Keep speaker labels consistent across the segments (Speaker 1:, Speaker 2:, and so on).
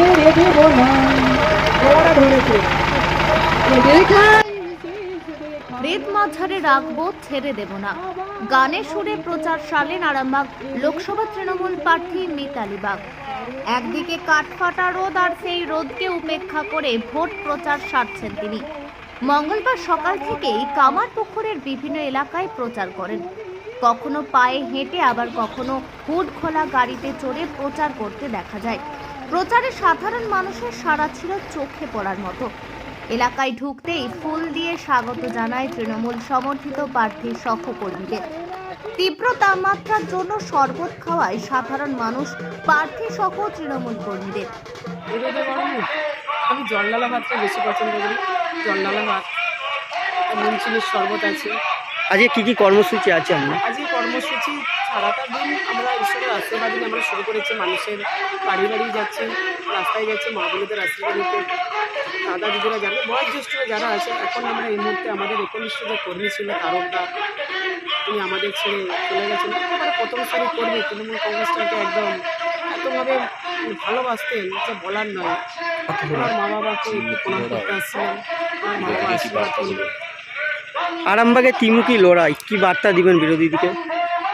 Speaker 1: ছেড়ে দেব না ওরা
Speaker 2: রেত মাঝারে রাখব, ছেড়ে দেব না। গানে সুরে প্রচার সালেন আরামবাগ, লোকসভা তৃণমূল প্রার্থী মিতালি বাগ। একদিকে কাঠফাটা রোদ আর সেই রোদকে উপেক্ষা করে ভোট প্রচার সারছেন তিনি। মঙ্গলবার সকাল থেকেই কামারপুকুরের বিভিন্ন এলাকায় প্রচার করেন। কখনো পায়ে হেঁটে, আবার কখনো হুড খোলা গাড়িতে চড়ে প্রচার করতে দেখা যায়। প্রচারে সাধারণ মানুষের সাড়া ছিল চোখে পড়ার মতো। এলাকায় ঢুকতেই ফুল দিয়ে স্বাগত জানায় তৃণমূল সমর্থিত প্রার্থীর সহকর্মীদের। তীব্র তাপমাত্রার জন্য শরবত খাওয়ায় সাধারণ মানুষ, প্রার্থী সহ তৃণমূল কর্মীদের।
Speaker 3: আমি জলডালা ভাতটা বেশি পছন্দ করি। জলডালা ভাত, নুন শরবত আছে।
Speaker 4: আজকে কি কি কর্মসূচি আছে আপনার
Speaker 3: আজকে কর্মসূচি সারাটা দিন আমরা ঈশ্বরের আশীর্বাদ নিয়ে আমরা শুরু করেছি মানুষের বাড়ি বাড়ি যাচ্ছে রাস্তায় যাচ্ছে মা বোনেদের আশীর্বাদ নিতে। দাদা দিদিরা যারা বয়োজ্যেষ্ঠরা যারা আছে এখন আমরা এই মুহূর্তে আমাদের একনিষ্ঠ যে কর্মী ছিল তারকদা তিনি আমাদের ছেড়ে চলে গেছেন। একেবারে প্রথম সারি কর্মী তৃণমূল কংগ্রেসটাকে একদম এতভাবে ভালোবাসতেন যে বলার নয়। আমার মা বাবাকে একটু প্রণাম করতে আসছিলাম। আমার মা বাবা আশীর্বাদ করবে
Speaker 4: আরামবাগে ত্রিমুখী লড়াই কি বার্তা দিবেন বিরোধীদিকে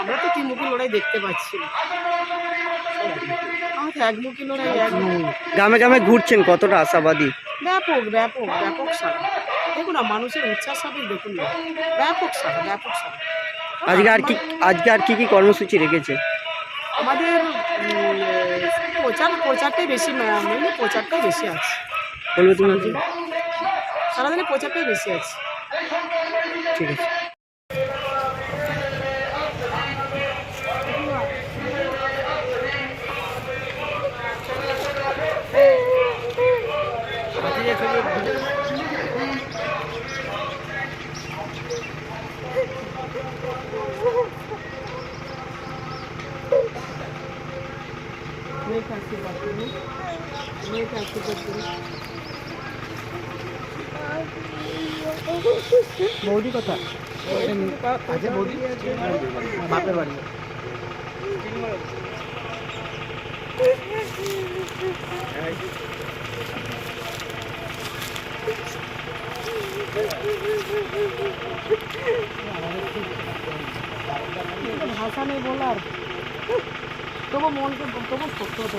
Speaker 3: আমরা তো ত্রিমুখী লড়াই দেখতে পাচ্ছি। একমুখী লড়াই
Speaker 4: গ্রামে গ্রামে ঘুরছেন কতটা আশাবাদী?
Speaker 3: ব্যাপক ব্যাপক ব্যাপক সারা। দেখুন না মানুষের উচ্ছ্বাস হবে দেখুন না। ব্যাপক সারা ব্যাপক সারা।
Speaker 4: আজকে আর কি আজকে আর কি কি কর্মসূচি রেখেছে?
Speaker 3: আমাদের প্রচার প্রচারটাই বেশি মেনলি প্রচারটাই বেশি আছে।
Speaker 4: বলবে তুমি?
Speaker 3: সারাদিনে প্রচারটাই বেশি আছে।
Speaker 4: ঠিক আছে।
Speaker 3: মেয়েকে আশীর্বাদ করুন মেয়েকে আশীর্বাদ করুন
Speaker 1: বৌদি কথা আছে বৌদি? বাপের বাড়ি।
Speaker 3: ভাষা নেই বলার। তবু মনকে তবু শক্ত হতে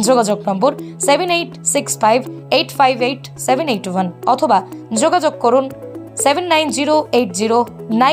Speaker 5: যোগাযোগ নম্বর seven eight six five eight five eight seven eight one অথবা যোগাযোগ করুন seven nine zero eight zero nine